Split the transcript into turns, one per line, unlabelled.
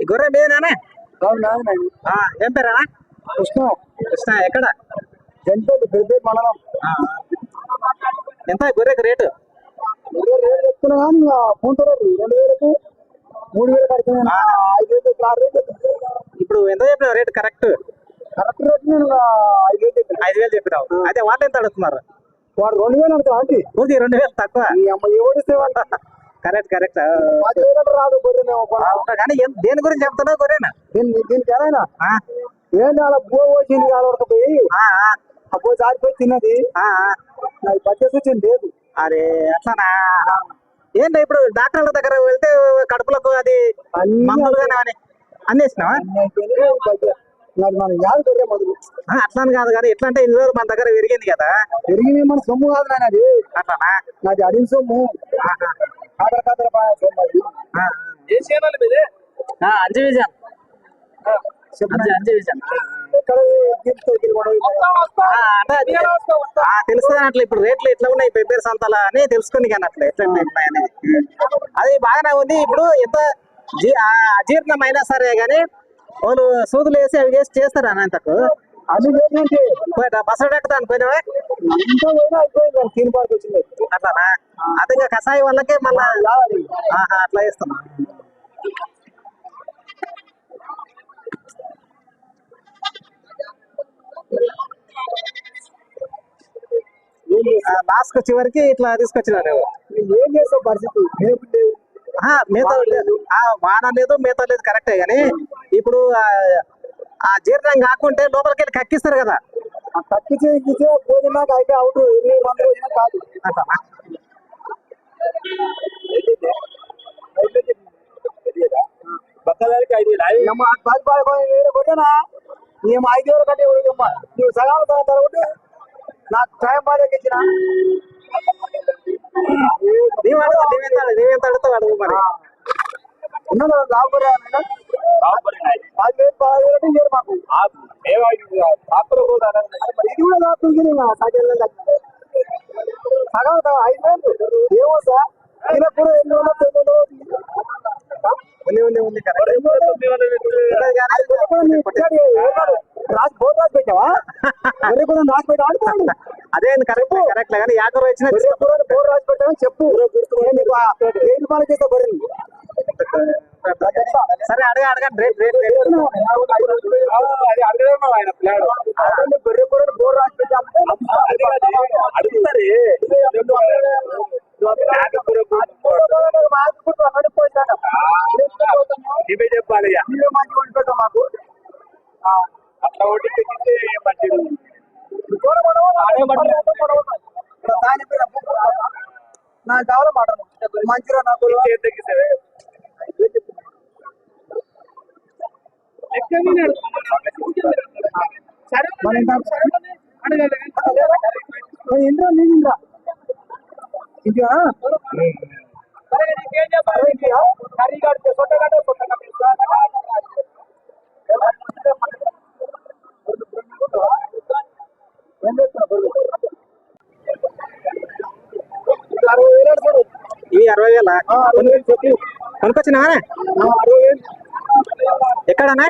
ఈ గొర్రె మీదేనా ఏం పేరా
కృష్ణ.
కృష్ణ ఎక్కడ?
మండలం.
ఎంత గొర్రెకి రేటు?
ఇరవై రేటు చెప్తున్నా కానీ ఇంకా ఫోన్ తరదు రెండు వేలకు మూడు వేలు ఐదు వేలు ఆరు
ఇప్పుడు ఎంత చెప్పినావు రేటు కరెక్ట్?
కరెక్ట్ రేట్ నేను ఐదు వేలు చెప్పిన.
ఐదు వేలు చెప్పినావు. అయితే వాళ్ళు ఎంత అడుగుతున్నారు?
వాడు రెండు వేలు అంటారు ఆంటీ.
రెండు వేలు తక్కువ.
ఎవడిస్తే వాడు
కరెక్ట్ కరెక్ట్.
రాదు
కానీ దేని గురించి చెప్తున్నావు గొర్రెనా?
దీనికి ఏదైనా ఏంటి అలా బో వచ్చింది కాదు పోయి.
ఆ, ఆ,
ఆ బో జారిపోయి తిన్నది. నాకు పచ్చేసి వచ్చింది లేదు.
అరే అట్లానా? ఏంటి ఇప్పుడు డాక్టర్ల దగ్గర వెళ్తే కడుపులకు అది
అన్ని
మందులు కానీ అని అందేసినావా
మన యాద గొర్రె మొదలు.
ఆ, అట్లాని కాదు కానీ ఎట్లా అంటే ఇన్ని రోజులు మన దగ్గర విరిగింది కదా.
పెరిగింది మన సొమ్ము కాదు అది.
అట్లానా?
నాది అడిగిన సొమ్ము.
అంజు విజన్. విజన్. తెలుస్తుంది అట్లా ఇప్పుడు రేట్లు ఎట్లా ఉన్నాయి పెబ్బేరు సంతల అని తెలుసుకుని కానీ అట్లా ఎట్లా అది బాగానే ఉంది. ఇప్పుడు ఎంత అజీర్ణమైనా సరే కానీ వాళ్ళు సూదులు వేసి అవి వేసి చేస్తారు అనంతకు.
అది ఏంటంటే
బస్సు ఎక్కుతాను పోయినవే?
ఇంట్లో పోయినా అయిపోయింది దాని తీని పార్క్ వచ్చింది.
అట్లానా? అది కషాయం వాళ్ళకే మళ్ళా అట్లా చేస్తున్నా? లాస్ట్ చివరికి ఇట్లా తీసుకొచ్చినారు
ఏం చేస్తావు పరిస్థితి?
మిగతా లేదు. ఆ వాన లేదు మిగతా లేదు కరెక్టే కానీ ఇప్పుడు ఆ, జీర్ణం కాకుంటే లోపలికి వెళ్ళి కక్కిస్తారు కదా.
ఆ తక్కితే ఎక్కితే పోయినాక అయితే అవుట్. ఎన్ని మంది పోయినా కాదు.
అట్లా
బక్కదానికి ఐదు వేలు. అమ్మ పది పదకొండు వేలు కొట్టనా? మేము ఐదు వేలు కట్టే అమ్మ నువ్వు సగం సగం తరగొట్టు నాకు టైం బాధకి ఇచ్చిన
నీవెంత అడుగుతావు అడుగు మరి.
ఉన్నదా? వేలు పది ఇది కూడా దాపుతుంది సగం ఐదు వేలు ఏమో సార్ తినప్పుడు ఎన్ని ఉన్నా తొమ్మిది
ఉంది ఉంది ఉంది
రాసి బోర్ రాసి పెట్టావా రాసి
అదే కరెక్ట్ కరెక్ట్ కానీ యాకర్ వచ్చిన
రాసి పెట్టావని చెప్పు నీకు ఏడు రూపాయలు చేస్తా బొర్రెని
సరే అడగ అడగండి రేట్ రేట్ రేట్
అదే బొర్రె బొర్రెని బోర్ రాసి
ఇవే చెప్పాలి
మాకు
అట్లా ఒకటి మంచిది
నాకు గొడవ, ఆడే గొడవ ఉన్నాయి. ఇక్కడ దాని పేరు అప్పు. నాకు కావాలి మాట మంచిగా నాకు
చేతి తగ్గిస్తే లెక్క మీద సరే
మన ఇంత
అడగాలి
ఇంద్రా నేను ఇంద్రా ఇంకా
సరే నీకేం చెప్పాలి
కర్రీ కడితే సొట్ట కట్టే సొట్ట ఏం చేస్తున్నావు అరవై వేలు?
కొనుకొచ్చినా ఎక్కడన్నా?